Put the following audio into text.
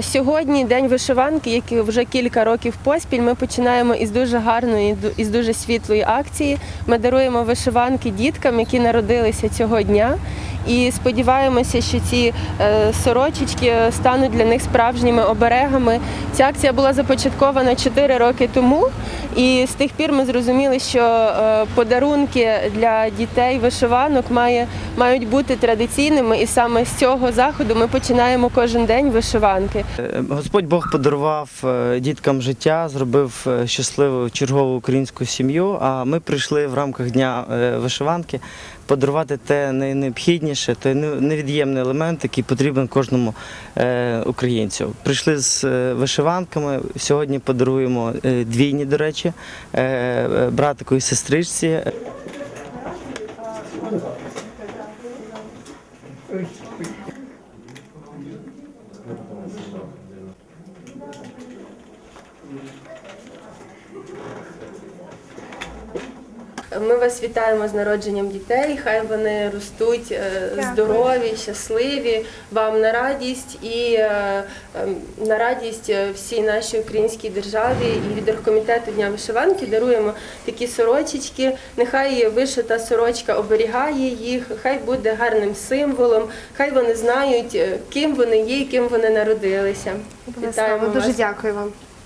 Сьогодні день вишиванки, який вже кілька років поспіль. Ми починаємо із дуже гарної, із дуже світлої акції. Ми даруємо вишиванки діткам, які народилися цього дня. І сподіваємося, що ці е, сорочечки стануть для них справжніми оберегами. Ця акція була започаткована 4 роки тому, і з тих пір ми зрозуміли, що е, подарунки для дітей вишиванок має, мають бути традиційними, і саме з цього заходу ми починаємо кожен день вишиванки. Е, Господь Бог подарував е, діткам життя, зробив е, щасливу чергову українську сім'ю. А ми прийшли в рамках дня вишиванки подарувати те найнеобхідніше, той не- невід'ємний елемент, який потрібен кожному українцю. Прийшли з вишиванками. Сьогодні подаруємо двійні, до речі, братику і сестричці. Öyle. Ми вас вітаємо з народженням дітей. Хай вони ростуть е, Дякую. здорові, щасливі, вам на радість і е, ем, на радість е, всій нашій українській державі. І від оргкомітету Дня вишиванки даруємо такі сорочечки. Нехай вишита сорочка оберігає їх, хай буде гарним символом, хай вони знають, ким вони є і ким вони народилися. Вітаємо Дуже дякую вам.